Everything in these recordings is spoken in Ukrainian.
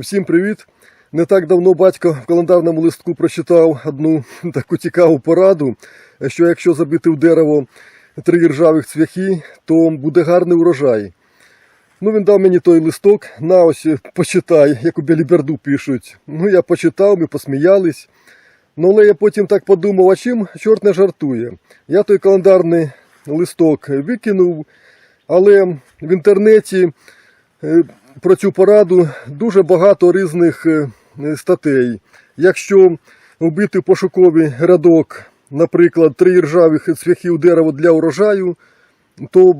Всім привіт! Не так давно батько в календарному листку прочитав одну таку цікаву пораду, що якщо забити в дерево три ржавих цвяхи, то буде гарний урожай. Ну, він дав мені той листок, на ось почитай, як у біліберду пишуть. Ну, я почитав, ми посміялись. Ну, але я потім так подумав, а чим чорт не жартує. Я той календарний листок викинув, але в інтернеті про цю пораду дуже багато різних е, статей. Якщо вбити пошуковий рядок, наприклад, три ржавих цвяхів дерева для урожаю, то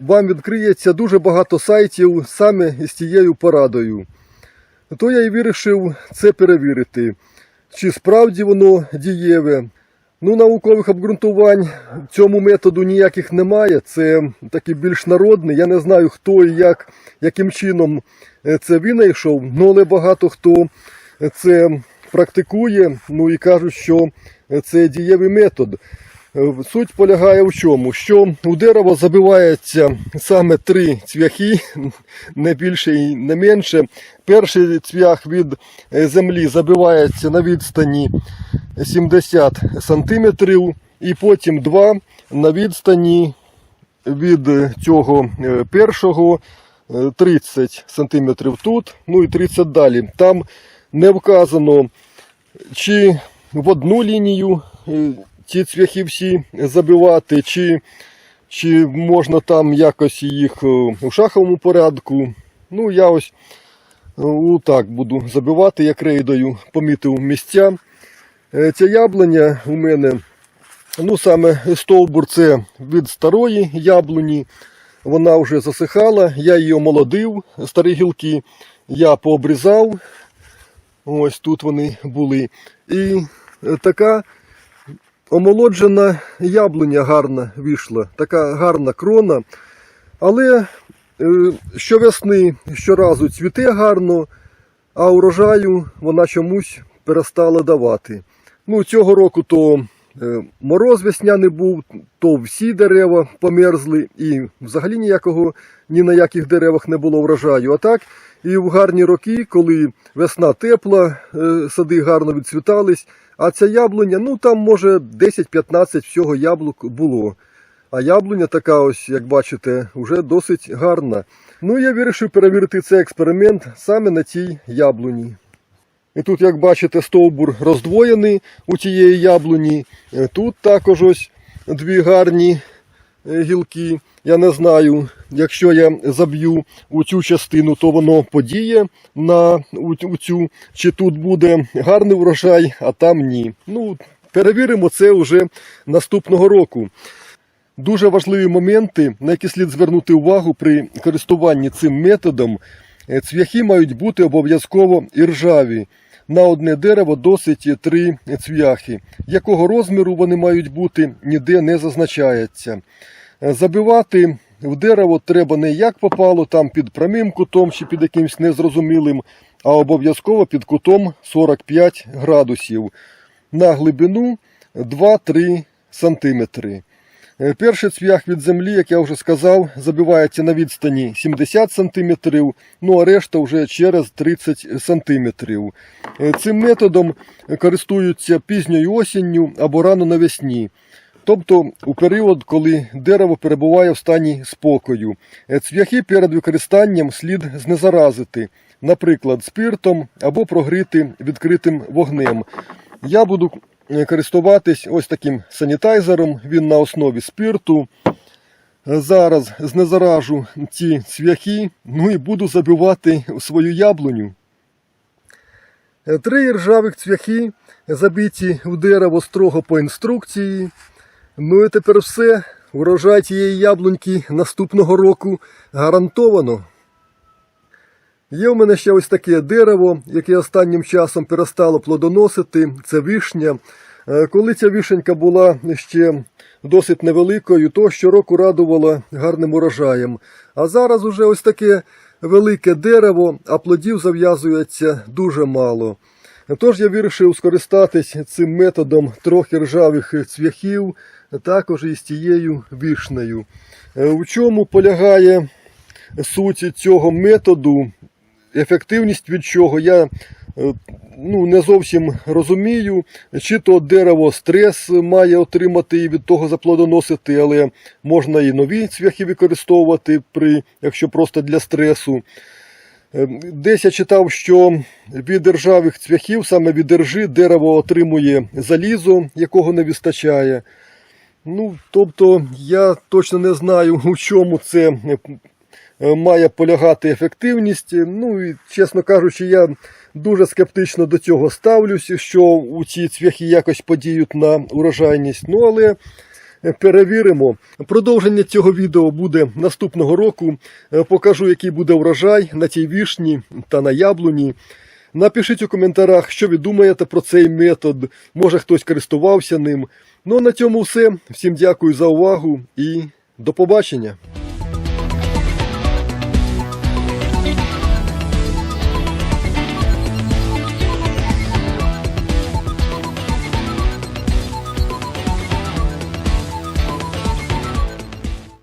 вам відкриється дуже багато сайтів саме з цією порадою. То я і вирішив це перевірити, чи справді воно дієве. Ну, наукових обґрунтувань цьому методу ніяких немає. Це такий більш народний. Я не знаю, хто і як, яким чином е, це винайшов, ну, але багато хто це практикує, ну і кажуть, що це дієвий метод. Е, Суть полягає в чому? Що у дерево забивається саме три цвяхи, не більше і не менше. Перший цвях від е, землі забивається на відстані 70 см, і потім два на відстані від цього е, першого е, 30 см тут, ну і 30 далі. Там не вказано, чи в одну лінію ці цвяхи всі забивати, чи, чи можна там якось їх е, у шаховому порядку. Ну, я ось е, так буду забивати, як рейдою помітив місця. Е, Ця яблуня у мене, ну саме стовбур це від старої яблуні. Вона вже засихала, я її омолодив, старі гілки я пообрізав. Ось тут вони були. І така омолоджена яблуня гарна вийшла, така гарна крона. Але е, щовесни щоразу цвіте гарно, а урожаю вона чомусь перестала давати. Ну, цього року то мороз весняний був, то всі дерева померзли, і взагалі ніякого ні на яких деревах не було врожаю. А так, і в гарні роки, коли весна тепла, е, сади гарно відцвітались, а ця яблуня, ну там може 10-15 всього яблук було. А яблуня така, ось, як бачите, вже досить гарна. Ну, я вирішив перевірити цей експеримент саме на цій яблуні. І тут, як бачите, стовбур роздвоєний у тієї яблуні. Е, Тут також ось дві гарні е, гілки. Я не знаю, якщо я заб'ю у цю частину, то воно подіє на у, цю, чи тут буде гарний врожай, а там ні. Ну, перевіримо це вже наступного року. Дуже важливі моменти, на які слід звернути увагу при користуванні цим методом. Е, Цвяхи мають бути обов'язково іржаві. На одне дерево досить три цвяхи. Якого розміру вони мають бути, ніде не зазначається. Е, Забивати в дерево треба не як попало, там під прямим кутом чи під якимось незрозумілим, а обов'язково під кутом 45 градусів. На глибину 2-3 сантиметри. Е, Перший цвях від землі, як я вже сказав, забивається на відстані 70 см, ну а решта вже через 30 см. Цим методом користуються пізньою осінню або рано навесні. Тобто у період, коли дерево перебуває в стані спокою. Е, Цвяхи перед використанням слід знезаразити, наприклад, спиртом або прогріти відкритим вогнем. Я буду е, користуватись ось таким санітайзером, він на основі спирту. Е, Зараз знезаражу ці цвяхи, ну і буду забивати свою яблуню. Е, Три ржавих цвяхи забиті в дерево строго по інструкції. Ну і тепер все. Урожай тієї яблуньки наступного року гарантовано. Є в мене ще ось таке дерево, яке останнім часом перестало плодоносити. Це вишня. Е, Коли ця вишенька була ще досить невеликою, то щороку радувала гарним урожаєм. А зараз уже ось таке велике дерево, а плодів зав'язується дуже мало. Тож я вирішив скористатись цим методом трохи ржавих цвяхів, також і з тією вишнею. Е, В чому полягає суть цього методу? Ефективність від чого я е, ну, не зовсім розумію. Чи то дерево стрес має отримати і від того заплодоносити, але можна і нові цвяхи використовувати, при, якщо просто для стресу. Е, Десь я читав, що від державих цвяхів, саме від держи, дерево отримує залізо, якого не вистачає. Ну, тобто, я точно не знаю, у чому це має полягати ефективність. Ну і чесно кажучи, я дуже скептично до цього ставлюсь, що у ці цвяхи якось подіють на урожайність. Ну але е, перевіримо. Продовження цього відео буде наступного року. Е, Покажу, який буде врожай на цій вішні та на яблуні. Напишіть у коментарях, що ви думаєте про цей метод. Може хтось користувався ним. Ну а на цьому все. Всім дякую за увагу і до побачення.